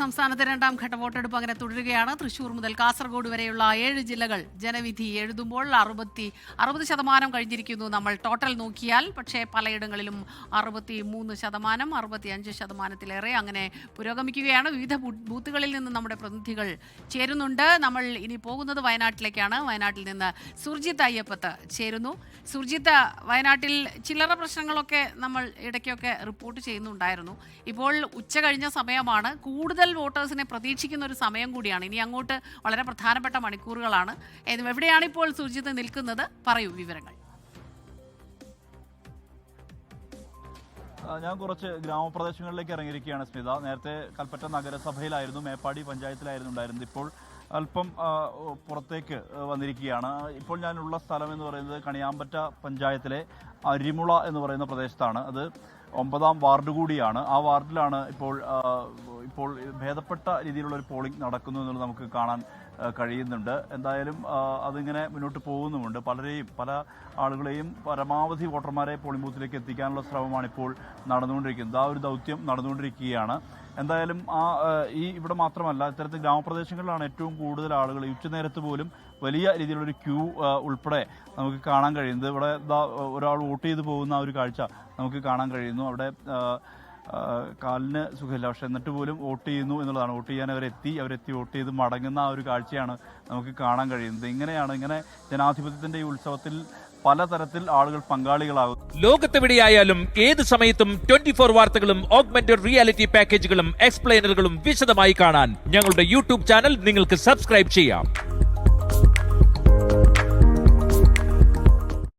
സംസ്ഥാനത്തെ രണ്ടാം ഘട്ട വോട്ടെടുപ്പ് അങ്ങനെ തുടരുകയാണ്. തൃശൂർ മുതൽ കാസർഗോഡ് വരെയുള്ള ഏഴ് ജില്ലകൾ ജനവിധി എഴുതുമ്പോൾ അറുപത്തി അറുപത് ശതമാനം കഴിഞ്ഞിരിക്കുന്നു നമ്മൾ. ടോട്ടൽ നോക്കിയാൽ പക്ഷേ പലയിടങ്ങളിലും അറുപത്തി മൂന്ന് ശതമാനം അറുപത്തി അഞ്ച് ശതമാനത്തിലേറെ അങ്ങനെ പുരോഗമിക്കുകയാണ്. വിവിധ ബൂത്തുകളിൽ നിന്ന് നമ്മുടെ പ്രതിനിധികൾ ചേരുന്നുണ്ട്. നമ്മൾ ഇനി പോകുന്നത് വയനാട്ടിലേക്കാണ്. വയനാട്ടിൽ നിന്ന് സുർജിത്ത് അയ്യപ്പത്ത് ചേരുന്നു. സുർജിത്ത് വയനാട്ടിൽ ചില്ലറ പ്രശ്നങ്ങളൊക്കെ നമ്മൾ ഇടയ്ക്കൊക്കെ റിപ്പോർട്ട് ചെയ്യുന്നുണ്ടായിരുന്നു. ഇപ്പോൾ ഉച്ച കഴിഞ്ഞ സമയമാണ്. കൂടുതൽ വോട്ടേഴ്സിനെ പ്രതീക്ഷിക്കുന്ന ഒരു സമയം കൂടിയാണ്. ഇനി അങ്ങോട്ട് വളരെ പ്രധാനപ്പെട്ട മണിക്കൂറുകളാണ്. എവിടെയാണ് ഇപ്പോൾ സുജിത് നിൽക്കുന്നത്? പറയൂ വിവരങ്ങൾ. ഞാൻ കുറച്ച് ഗ്രാമപ്രദേശങ്ങളിലേക്ക് ഇറങ്ങിയിരിക്കുകയാണ് സ്മിത. നേരത്തെ കൽപ്പറ്റ നഗരസഭയിലായിരുന്നു മേപ്പാടി പഞ്ചായത്തിലായിരുന്നു ഉണ്ടായിരുന്നത് ഇപ്പോൾ അല്പം പുറത്തേക്ക് വന്നിരിക്കുകയാണ്. ഇപ്പോൾ ഞാനുള്ള സ്ഥലം എന്ന് പറയുന്നത് കണിയാമ്പറ്റ പഞ്ചായത്തിലെ അരിമുള എന്ന് പറയുന്ന പ്രദേശത്താണ്. അത് ഒമ്പതാം വാർഡ് കൂടിയാണ്. ആ വാർഡിലാണ് ഇപ്പോൾ ഇപ്പോൾ ഭേദപ്പെട്ട രീതിയിലുള്ള ഒരു പോളിംഗ് നടക്കുന്നു എന്നുള്ളത് നമുക്ക് കാണാൻ കഴിയുന്നുണ്ട്. എന്തായാലും അതിങ്ങനെ മുന്നോട്ട് പോകുന്നുമുണ്ട്. പലരെയും പല ആളുകളെയും പരമാവധി വോട്ടർമാരെ പോളിംഗ് ബൂത്തിലേക്ക് എത്തിക്കാനുള്ള ശ്രമമാണ് ഇപ്പോൾ നടന്നുകൊണ്ടിരിക്കുന്നത്. ആ ഒരു ദൗത്യം നടന്നുകൊണ്ടിരിക്കുകയാണ്. എന്തായാലും ആ ഈ ഇവിടെ മാത്രമല്ല ഇത്തരത്തിൽ ഗ്രാമപ്രദേശങ്ങളിലാണ് ഏറ്റവും കൂടുതൽ ആളുകൾ ഉച്ചനേരത്ത് പോലും വലിയ രീതിയിലുള്ളൊരു ക്യൂ ഉൾപ്പെടെ നമുക്ക് കാണാൻ കഴിയുന്നത്. ഇവിടെ ഒരാൾ വോട്ട് ചെയ്ത് പോകുന്ന ആ ഒരു കാഴ്ച നമുക്ക് കാണാൻ കഴിയുന്നു. അവിടെ കാലിന് സുഖമില്ല. പക്ഷെ എന്നിട്ട് പോലും വോട്ട് ചെയ്യുന്നു എന്നുള്ളതാണ്. വോട്ട് ചെയ്യാൻ അവരെത്തി. അവരെത്തി വോട്ട് ചെയ്ത് മടങ്ങുന്ന ആ ഒരു കാഴ്ചയാണ് നമുക്ക് കാണാൻ കഴിയുന്നത്. ഇങ്ങനെയാണ് ഇങ്ങനെ ജനാധിപത്യത്തിന്റെ ഈ ഉത്സവത്തിൽ പലതരത്തിൽ ആളുകൾ പങ്കാളികളാകും ലോകത്തെവിടെയായാലും ഏത് സമയത്തും ട്വന്റി ഫോർ വാർത്തകളും ഓഗ്മെന്റഡ് റിയാലിറ്റി പാക്കേജുകളും എക്സ്പ്ലെയിനറുകളും വിശദമായി കാണാൻ ഞങ്ങളുടെ യൂട്യൂബ് ചാനൽ നിങ്ങൾക്ക് സബ്സ്ക്രൈബ് ചെയ്യാം.